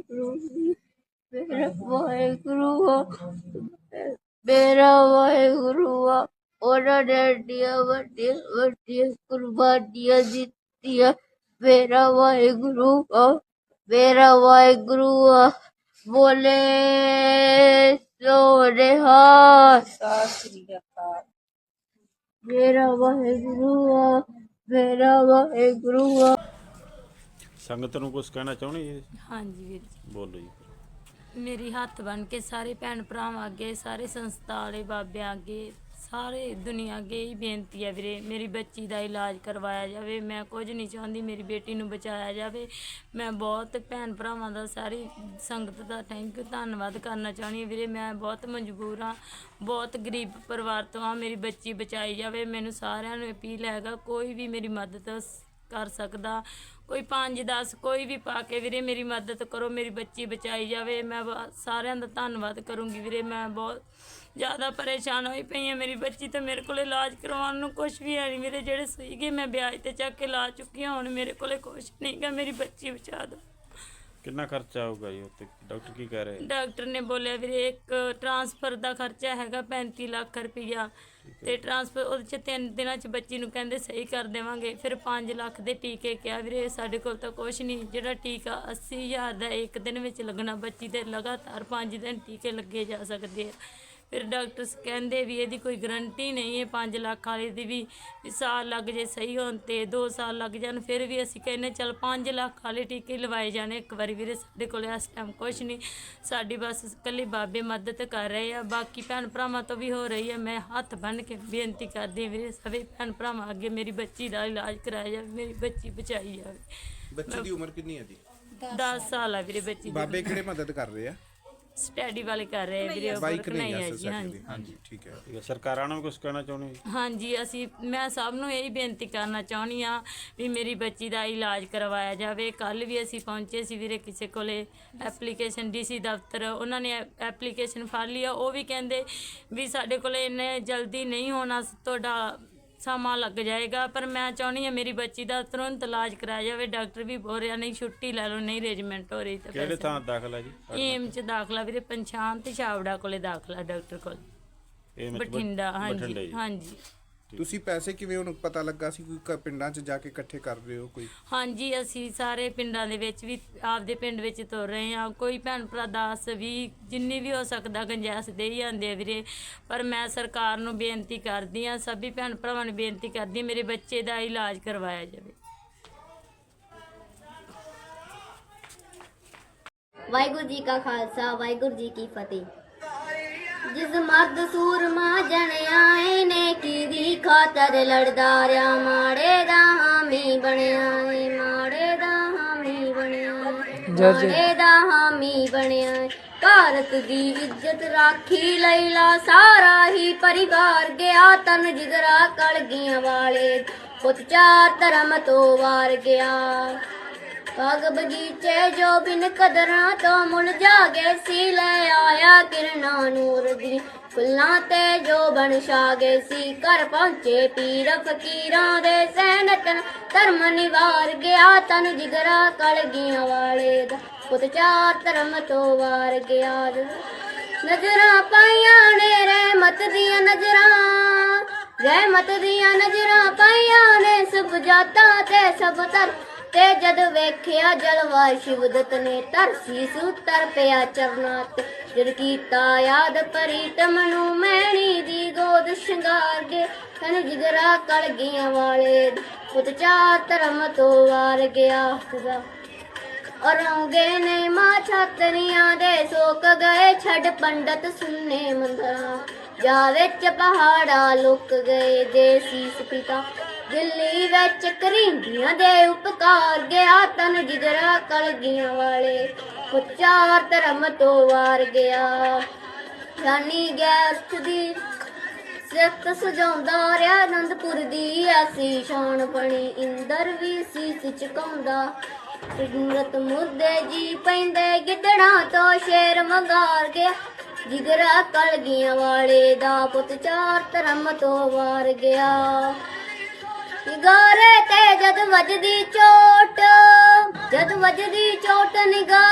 ਵਾਹਿਗੁਰੂ ਜੀ ਮੇਰਾ ਵਾਹਿਗੁਰੂ ਆ ਮੇਰਾ ਵਾਹਿਗੁਰੂ ਆ ਉਹਨਾਂ ਨੇ ਏਡੀਆਂ ਵੱਡੀਆਂ ਵੱਡੀਆਂ ਕੁਰਬਾਨੀਆਂ ਦਿੱਤੀਆਂ ਮੇਰਾ ਵਾਹਿਗੁਰੂ ਆ ਮੇਰਾ ਵਾਹਿਗੁਰੂ ਆ ਬੋਲੇ ਸੋ ਰਿਹਾ ਸਤਿ ਸ੍ਰੀ ਅਕਾਲ ਮੇਰਾ ਵਾਹਿਗੁਰੂ ਆ ਮੇਰਾ ਵਾਹਿਗੁਰੂ ਆ ਸੰਗਤ ਨੂੰ ਕੁਝ ਕਹਿਣਾ ਚਾਹੁੰਦੀ ਹੈ ਹਾਂਜੀ ਵੀਰ ਜੀ। ਬੋਲੋ ਜੀ। ਮੇਰੀ ਹੱਥ ਬਨ ਕੇ ਸਾਰੇ ਭੈਣ ਭਰਾਵਾਂ ਅੱਗੇ ਸਾਰੇ ਸੰਸਥਾ ਵਾਲੇ ਬਾਬਿਆਂ ਅੱਗੇ ਸਾਰੇ ਦੁਨੀਆ ਅੱਗੇ ਹੀ ਬੇਨਤੀ ਹੈ ਵੀਰੇ ਮੇਰੀ ਬੱਚੀ ਦਾ ਇਲਾਜ ਕਰਵਾਇਆ ਜਾਵੇ ਮੈਂ ਕੁਝ ਨਹੀਂ ਚਾਹੁੰਦੀ ਮੇਰੀ ਬੇਟੀ ਨੂੰ ਬਚਾਇਆ ਜਾਵੇ। ਮੈਂ ਬਹੁਤ ਭੈਣ ਭਰਾਵਾਂ ਦਾ ਸਾਰੀ ਸੰਗਤ ਦਾ ਥੈਂਕ ਯੂ ਧੰਨਵਾਦ ਕਰਨਾ ਚਾਹੁੰਦੀ ਹਾਂ ਵੀਰੇ ਮੈਂ ਬਹੁਤ ਮਜਬੂਰ ਹਾਂ ਬਹੁਤ ਗਰੀਬ ਪਰਿਵਾਰ ਤੋਂ ਆ ਮੇਰੀ ਬੱਚੀ ਬਚਾਈ ਜਾਵੇ ਮੈਨੂੰ ਸਾਰਿਆਂ ਨੂੰ ਅਪੀਲ ਹੈਗਾ ਕੋਈ ਵੀ ਮੇਰੀ ਮਦਦ ਸ- ਕਰ ਸਕਦਾ ਕੋਈ 5 10 ਕੋਈ ਵੀ ਪਾ ਕੇ ਵੀਰੇ ਮੇਰੀ ਮਦਦ ਕਰੋ ਮੇਰੀ ਬੱਚੀ ਬਚਾਈ ਜਾਵੇ ਮੈਂ ਸਾਰਿਆਂ ਦਾ ਧੰਨਵਾਦ ਕਰੂੰਗੀ ਵੀਰੇ ਮੈਂ ਬਹੁਤ ਜ਼ਿਆਦਾ ਪਰੇਸ਼ਾਨ ਹੋਈ ਪਈ ਹਾਂ ਮੇਰੀ ਬੱਚੀ ਤੇ ਮੇਰੇ ਕੋਲ ਇਲਾਜ ਕਰਵਾਉਣ ਨੂੰ ਕੁਝ ਵੀ ਹੈ ਨਹੀਂ ਵੀਰੇ ਜਿਹੜੇ ਸੀਗੇ ਮੈਂ ਵਿਆਜ ਤੇ ਚੱਕ ਕੇ ਲਾ ਚੁੱਕੀ ਹਾਂ ਹੁਣ ਮੇਰੇ ਕੋਲੇ ਕੁਝ ਨਹੀਂਗਾ ਮੇਰੀ ਬੱਚੀ ਬਚਾ ਦਿਓ ਕਿੰਨਾ ਖਰਚਾ ਆਊਗਾ ਜੀ ਉੱਤੇ ਡਾਕਟਰ ਕੀ ਕਹਿ ਰਹੇ? ਡਾਕਟਰ ਨੇ ਬੋਲਿਆ ਵੀਰੇ ਇੱਕ ਟਰਾਂਸਫਰ ਦਾ ਖਰਚਾ ਹੈਗਾ 35 ਲੱਖ ਰੁਪਈਆ ਤੇ ਟਰਾਂਸਫਰ ਉਹਦੇ ਚ ਤਿੰਨ ਦਿਨਾਂ ਚ ਬੱਚੀ ਨੂੰ ਕਹਿੰਦੇ ਸਹੀ ਕਰ ਦੇਵਾਂਗੇ ਫਿਰ 5 ਲੱਖ ਦੇ ਟੀਕੇ ਕਿਹਾ ਵੀਰੇ ਸਾਡੇ ਕੋਲ ਤਾਂ ਕੁਝ ਨਹੀਂ ਜਿਹੜਾ ਟੀਕਾ 80000 ਦਾ ਇੱਕ ਦਿਨ ਵਿੱਚ ਲੱਗਣਾ ਬੱਚੀ ਤੇ ਲਗਾਤਾਰ 5 ਦਿਨ ਟੀਕੇ ਲੱਗੇ ਜਾ ਸਕਦੇ ਆ। ਫਿਰ ਡਾਕਟਰਸ ਕਹਿੰਦੇ ਵੀ ਇਹਦੀ ਕੋਈ ਗਰੰਟੀ ਨਹੀਂ ਹੈ 5 ਲੱਖ ਵਾਲੀ ਦੀ ਵੀ ਵੀ ਸਾਲ ਲੱਗ ਜੇ ਸਹੀ ਹੋਣ ਤੇ 2 ਸਾਲ ਲੱਗ ਜਾਣ ਫਿਰ ਵੀ ਅਸੀਂ ਕਹਿੰਦੇ ਚੱਲ 5 ਲੱਖ ਵਾਲੇ ਟੀਕੇ ਲਵਾਏ ਜਾਣੇ ਇੱਕ ਵਾਰੀ ਵੀਰੇ ਸਾਡੇ ਕੋਲ ਇਸ ਟਾਈਮ ਕੁਝ ਨਹੀਂ। ਸਾਡੀ ਬਸ ਇਕੱਲੇ ਬਾਬੇ ਮਦਦ ਕਰ ਰਹੇ ਆ ਬਾਕੀ ਭੈਣ ਭਰਾਵਾਂ ਤੋਂ ਵੀ ਹੋ ਰਹੀ ਹੈ ਮੈਂ ਹੱਥ ਬੰਨ੍ਹ ਕੇ ਬੇਨਤੀ ਕਰਦੀ ਹਾਂ ਵੀਰੇ ਸਭੇ ਭੈਣ ਭਰਾਵਾਂ ਅੱਗੇ ਮੇਰੀ ਬੱਚੀ ਦਾ ਇਲਾਜ ਕਰਾਇਆ ਜਾਵੇ ਮੇਰੀ ਬੱਚੀ ਬਚਾਈ ਜਾਵੇ। ਬੱਚੇ ਦੀ ਉਮਰ ਕਿੰਨੀ ਹੈ ਜੀ? 10 ਸਾਲ ਆ ਵੀਰੇ ਬੱਚੀ ਦੀ। ਬਾਬੇ ਕਿਹੜੇ ਮਦਦ ਕਰ ਰਹੇ ਆ? ਸਟੱਡੀ ਵਾਲੇ ਕਰ ਰਹੇ ਵੀਰੇ ਉਹ ਬਾਈਕ ਨਹੀਂ ਹੈ ਆ ਹਾਂਜੀ। ਦੀ ਹਾਂਜੀ ਠੀਕ ਹੈ। ਠੀਕ ਹੈ ਸਰਕਾਰਾਂ ਨੂੰ ਕੁਝ ਕਹਿਣਾ ਚਾਹੁੰਦੇ ਹੋ ਜੀ? ਹਾਂਜੀ ਅਸੀਂ ਮੈਂ ਸਭ ਨੂੰ ਇਹੀ ਬੇਨਤੀ ਕਰਨਾ ਚਾਹੁੰਦੀ ਆ ਵੀ ਮੇਰੀ ਬੱਚੀ ਦਾ ਇਲਾਜ ਕਰਵਾਇਆ ਜਾਵੇ। ਕੱਲ ਵੀ ਅਸੀਂ ਪਹੁੰਚੇ ਸੀ ਵੀਰੇ ਕਿਸੇ ਕੋਲੇ ਐਪਲੀਕੇਸ਼ਨ ਡੀਸੀ ਦਫ਼ਤਰ ਉਹਨਾਂ ਨੇ ਐਪਲੀਕੇਸ਼ਨ ਫੜ ਲਈ ਆ। ਉਹ ਵੀ ਕਹਿੰਦੇ ਵੀ ਸਾਡੇ ਕੋਲੇ ਇੰਨੇ ਜਲਦੀ ਨਹੀਂ ਹੋਣਾ ਤੁਹਾਡਾ ਸਮਾਂ ਲੱਗ ਜਾਏਗਾ ਪਰ ਮੈਂ ਚਾਹੁੰਦੀ ਆ ਮੇਰੀ ਬੱਚੀ ਦਾ ਤੁਰੰਤ ਇਲਾਜ ਕਰਾਇਆ ਜਾਵੇ ਡਾਕਟਰ ਵੀ ਬੋਲ ਰਿਹਾ ਨਹੀਂ ਛੁੱਟੀ ਲੈ ਲਓ ਨਹੀਂ ਰੇਜਮੈਂਟ ਹੋ ਰਹੀ ਤਾਂ ਕਿਹੜੇ ਪੈਸੇ- ਥਾਂ ਦਾਖਲ ਹੈ ਜੀ? ਏਮ ਚ ਦਾਖਲਾ ਵੀਰੇ ਪੰਛਾਨ ਤੇ ਛਾਵੜਾ ਕੋਲੇ ਦਾਖਲਾ ਡਾਕਟਰ ਕੋਲ। ਇਹ ਵਿੱਚ ਬਠਿੰਡਾ ਬਠਿੰਡਾ ਹਾਂਜੀ ਜੀ। ਹਾਂਜੀ। ਤੁਸੀਂ ਪੈਸੇ ਕਿਵੇਂ ਉਹਨੂੰ ਪਤਾ ਲੱਗਾ ਸੀ ਕੋਈ ਕ- ਪਿੰਡਾਂ 'ਚ ਜਾ ਕੇ ਇਕੱਠੇ ਕਰ ਰਹੇ ਹੋ ਕੋਈ? ਹਾਂਜੀ ਅਸੀਂ ਸਾਰੇ ਪਿੰਡਾਂ ਦੇ ਵਿੱਚ ਵੀ ਆਪਦੇ ਪਿੰਡ ਵਿੱਚ ਤੁਰ ਰਹੇ ਹਾਂ। ਕੋਈ ਭੈਣ ਭਰਾ ਦਾਸ ਵੀ ਜਿੰਨੀ ਵੀ ਹੋ ਸਕਦਾ ਗੰਜਾਇਸ਼ ਦੇ ਹੀ ਜਾਂਦੇ ਆ ਵੀਰੇ। ਪਰ ਮੈਂ ਸਰਕਾਰ ਨੂੰ ਬੇਨਤੀ ਕਰਦੀ ਹਾਂ ਸਭੀ ਭੈਣ ਭਰਾਵਾਂ ਨੂੰ ਬੇਨਤੀ ਕਰਦੀ ਹਾਂ ਮੇਰੇ ਬੱਚੇ ਦਾ ਇਲਾਜ ਕਰਵਾਇਆ ਜਾਵੇ। ਵਾਹਿਗੁਰੂ ਜੀ ਕਾ ਖਾਲਸਾ ਵਾਹਿਗੁਰੂ ਜੀ ਕੀ ਫਤਿਹ। ਜਿਸ ਮਰਦ ਸੂਰਮਾ ਜਣ ਆਏ ਨੇ ਕੀ ਦੀ ਖਾਤਰ ਲੜਦਾ ਰਿਆ? ਮਾੜੇ ਦਾ ਹਾਮੀ ਬਣਿਆ ਏ ਮਾੜੇ ਦਾ ਹਾਮੀ ਬਣਿਆ ਏ, ਮਾੜੇ ਦਾ ਹਾਮੀ ਬਣਿਆ ਏ। ਭਾਰਤ ਦੀ ਇੱਜ਼ਤ ਰਾਖੀ ਲਈਲਾ ਸਾਰਾ ਹੀ ਪਰਿਵਾਰ ਗਿਆ ਤਨ ਜਿਗਰਾ ਕਲਗੀਆਂ ਵਾਲੇ। ਪੁੱਤ ਚਾਰ ਧਰਮ ਤੋਂ ਵਾਰ ਗਿਆ। ਬਾਗ ਬਗੀਚੇ ਜੋ ਬਿਨ ਕਦਰਾਂ ਤੋਂ ਮੁੜ ਜਾਗੇ, ਸੀ ਲੈ ਆਇਆ ਕਿਰਨਾਂ ਨੂਰ ਦੀ। ਫੁੱਲਾਂ ਤੇ ਜੋ ਬਣ ਛਾਗੇ, ਸੀ ਘਰ ਪਹੁੰਚੇ ਪੀਰ ਫਕੀਰਾਂ ਦੇ ਸੈਨਤਨ ਧਰਮ ਨਿਵਾਰ ਗਿਆ ਤਨ ਜਿਗਰਾ ਕਲਗੀਆਂ ਵਾਲੇ ਦਾ। ਪੁੱਤ ਚਾਰ ਧਰਮ ਤੋਂ ਵਾਰ ਗਿਆ ਨਜ਼ਰਾਂ ਪਾਈਆਂ ਨੇ ਰਹਿਮਤ ਦੀਆਂ ਨਜ਼ਰਾਂ। ਰਹਿਮਤ ਦੀਆਂ ਨਜ਼ਰਾਂ ਪਾਈਆਂ ਨੇ ਸਭ ਜਾਤਾਂ ਤੇ ਸਭ ਧਰਮ। ਤੇ ਜਦ ਵੇਖਿਆ ਜਲਵਾ ਸ਼ਿਵਦਤ ਨੇ ਧਰਸੀ ਸੁਤਰ ਪਿਆ ਚਰਨਾ ਤੇ ਜਦ ਕੀਤਾ ਯਾਦ ਪ੍ਰੀਤਮ ਨੂੰ ਮੈਣੀ ਦੀ ਗੋਦ ਸ਼ਿੰਗਾਰ ਕੇ ਤਨ ਜਿਗਰਾ ਕਲਗੀਆਂ ਵਾਲੇ, ਪੁੱਤ ਚਾਰ ਧਰਮ ਤੋਂ ਵਾਰ ਗਿਆ ਸਦਾ। ਔਰੰਗੇ ਨੇ ਮਾਂ ਛਾਤਰੀਆਂ ਦੇ ਸੋਕ ਗਏ, ਛੱਡ ਪੰਡਤ ਸੁਨਨੇ ਮੰਦਰਾਂ। ਜਾ ਵਿੱਚ ਪਹਾੜਾ ਲੁਕ ਗਏ ਦੇਸੀ ਪਿਤਾ ਦਿੱਲੀ ਵਿੱਚ ਕਰਿੰਦੀਆਂ ਦੇ ਉਪਕਾਰ ਗਿਆ, ਤਨ ਜਿਗਰਾ ਕਲਗੀਆਂ ਵਾਲੇ। ਪੁੱਚਾਰ ਧਰਮ ਤੋਂ ਵਾਰ ਗਿਆ। ਰਾਨੀ ਗੈਸ ਦੀ ਸਿੱਖ ਸਜਾਉਂਦਾ ਰਿਆ ਆਨੰਦਪੁਰ ਦੀ ਐਸੀ ਸ਼ਾਨ ਬਣੀ। ਇੰਦਰ ਵੀ ਸੀਸ ਝੁਕਾਉਂਦਾ। ਸਿਮਰਤ ਮੁਰਦੇ ਜੀ ਪੈਂਦੇ, ਗਿੱਦੜਾਂ ਤੋਂ ਸ਼ੇਰ ਮੰਗਾਰ ਗਿਆ। ਜਿਗਰਾ ਕਲਗੀਆਂ ਵਾਲੇ ਦਾ ਪੁੱਤ ਚਾਰ ਧਰਮ ਤੋਂ ਵਾਰ ਗਿਆ। ਨਿਗਾਰੇ ਤੇ ਜਦ ਵੱਜਦੀ ਚੋਟ ਜਦ ਵੱਜਦੀ ਚੋਟ ਨਿਗਾਰੇ